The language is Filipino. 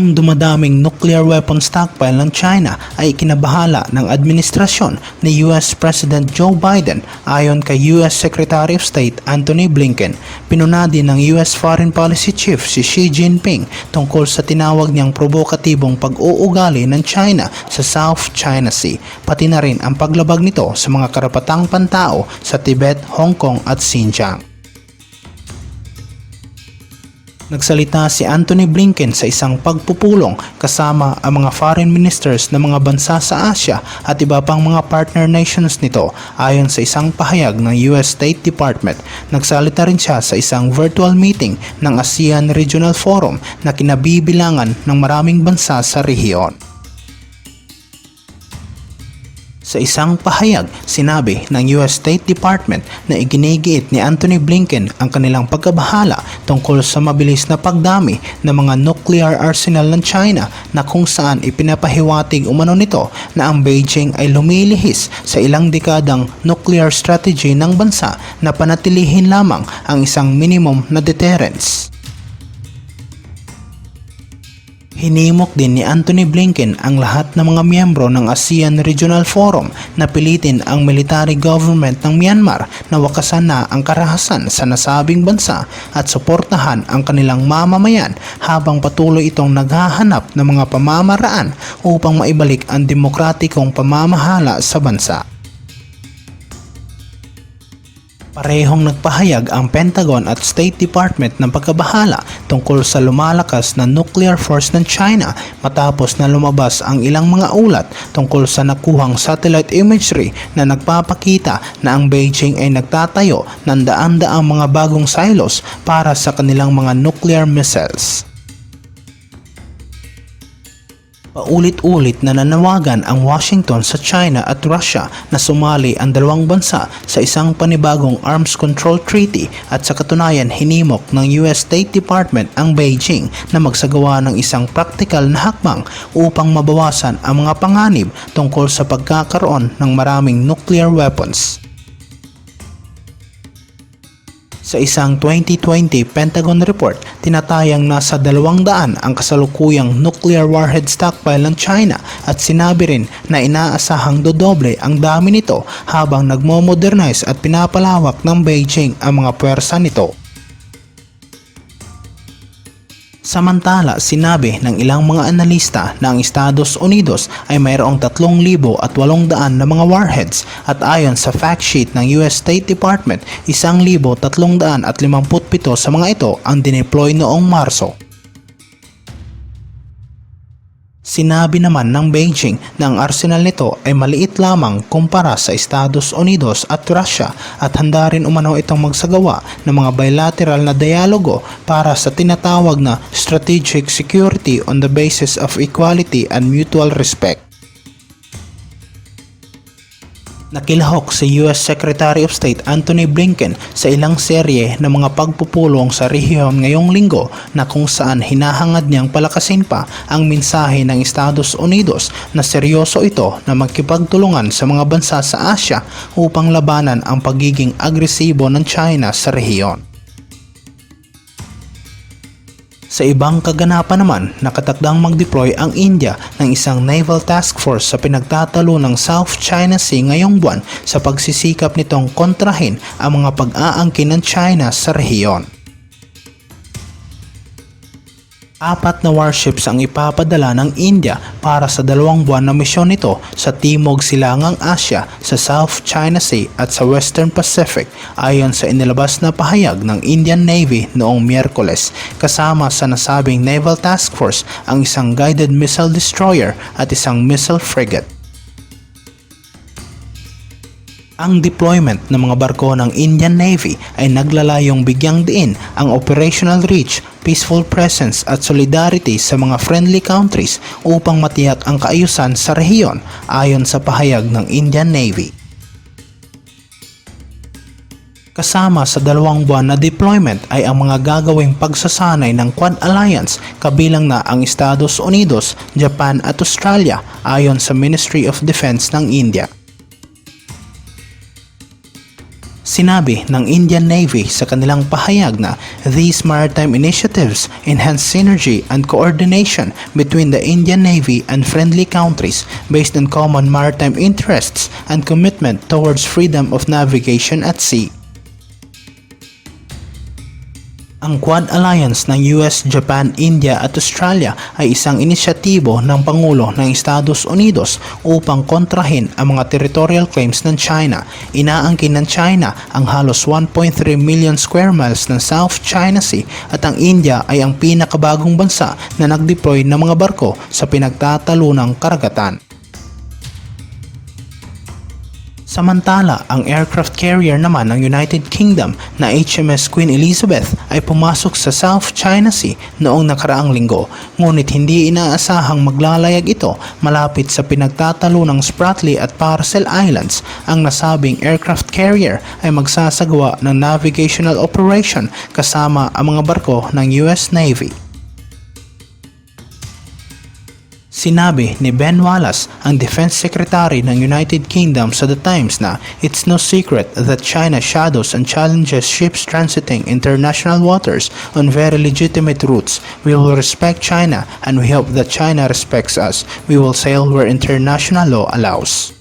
Ang dumadaming nuclear weapon stockpile ng China ay kinabahala ng administrasyon ni US President Joe Biden ayon kay US Secretary of State Antony Blinken. Pinuna din ng US Foreign Policy Chief si Xi Jinping tungkol sa tinawag niyang provokatibong pag-uugali ng China sa South China Sea, pati na rin ang paglabag nito sa mga karapatang pantao sa Tibet, Hong Kong at Xinjiang. Nagsalita si Anthony Blinken sa isang pagpupulong kasama ang mga foreign ministers ng mga bansa sa Asia at iba pang mga partner nations nito ayon sa isang pahayag ng US State Department. Nagsalita rin siya sa isang virtual meeting ng ASEAN Regional Forum na kinabibilangan ng maraming bansa sa rehiyon. Sa isang pahayag, sinabi ng US State Department na iginigiit ni Anthony Blinken ang kanilang pagkabahala tungkol sa mabilis na pagdami ng mga nuclear arsenal ng China na kung saan ipinapahiwatig umano nito na ang Beijing ay lumilihis sa ilang dekadang nuclear strategy ng bansa na panatilihin lamang ang isang minimum na deterrence. Hinimok din ni Anthony Blinken ang lahat ng mga miyembro ng ASEAN Regional Forum na pilitin ang military government ng Myanmar na wakasan na ang karahasan sa nasabing bansa at suportahan ang kanilang mamamayan habang patuloy itong naghahanap ng mga pamamaraan upang maibalik ang demokratikong pamamahala sa bansa. Parehong nagpahayag ang Pentagon at State Department ng pagkabahala tungkol sa lumalakas na nuclear force ng China matapos na lumabas ang ilang mga ulat tungkol sa nakuhang satellite imagery na nagpapakita na ang Beijing ay nagtatayo ng daan-daang mga bagong silos para sa kanilang mga nuclear missiles. Paulit-ulit na nanawagan ang Washington sa China at Russia na sumali ang dalawang bansa sa isang panibagong arms control treaty at sa katunayan hinimok ng US State Department ang Beijing na magsagawa ng isang praktikal na hakbang upang mabawasan ang mga panganib tungkol sa pagkakaroon ng maraming nuclear weapons. Sa isang 2020 Pentagon report, tinatayang nasa 200 ang kasalukuyang nuclear warhead stockpile ng China at sinabi rin na inaasahang dodoble ang dami nito habang nagmo-modernize at pinapalawak ng Beijing ang mga puwersa nito. Samantala, sinabi ng ilang mga analista na ang Estados Unidos ay mayroong 3,800 na mga warheads at ayon sa fact sheet ng US State Department, 1,357 sa mga ito ang dineploy noong Marso. Sinabi naman ng Beijing na ang arsenal nito ay maliit lamang kumpara sa Estados Unidos at Russia at handa rin umano itong magsagawa ng mga bilateral na dialogo para sa tinatawag na strategic security on the basis of equality and mutual respect. Nakilahok si US Secretary of State Antony Blinken sa ilang serye ng mga pagpupulong sa rehiyon ngayong linggo na kung saan hinahangad niyang palakasin pa ang mensahe ng Estados Unidos na seryoso ito na magkipagtulungan sa mga bansa sa Asia upang labanan ang pagiging agresibo ng China sa rehiyon. Sa ibang kaganapan naman, nakatakdang mag-deploy ang India ng isang naval task force sa pinagtatalo ng South China Sea ngayong buwan sa pagsisikap nitong kontrahin ang mga pag-aangkin ng China sa rehiyon. Apat na warships ang ipapadala ng India para sa dalawang buwan na misyon nito sa Timog Silangang Asya, sa South China Sea at sa Western Pacific ayon sa inilabas na pahayag ng Indian Navy noong Miyerkules kasama sa nasabing Naval Task Force ang isang guided missile destroyer at isang missile frigate. Ang deployment ng mga barko ng Indian Navy ay naglalayong bigyang diin ang operational reach, peaceful presence at solidarity sa mga friendly countries upang matiyak ang kaayusan sa rehiyon ayon sa pahayag ng Indian Navy. Kasama sa dalawang buwan na deployment ay ang mga gagawing pagsasanay ng Quad Alliance kabilang na ang Estados Unidos, Japan at Australia ayon sa Ministry of Defense ng India. Sinabi ng Indian Navy sa kanilang pahayag na these maritime initiatives enhance synergy and coordination between the Indian Navy and friendly countries based on common maritime interests and commitment towards freedom of navigation at sea. Ang Quad Alliance ng US, Japan, India at Australia ay isang inisyatibo ng Pangulo ng Estados Unidos upang kontrahin ang mga territorial claims ng China. Inaangkin ng China ang halos 1.3 million square miles ng South China Sea at ang India ay ang pinakabagong bansa na nag-deploy ng mga barko sa pinagtatalunang karagatan. Samantala, ang aircraft carrier naman ng United Kingdom na HMS Queen Elizabeth ay pumasok sa South China Sea noong nakaraang linggo. Ngunit hindi inaasahang maglalayag ito malapit sa pinagtatalo ng Spratly at Parcel Islands. Ang nasabing aircraft carrier ay magsasagawa ng navigational operation kasama ang mga barko ng US Navy. Sinabi ni Ben Wallace, ang Defense Secretary ng United Kingdom sa The Times na it's no secret that China shadows and challenges ships transiting international waters on very legitimate routes. We will respect China and we hope that China respects us. We will sail where international law allows.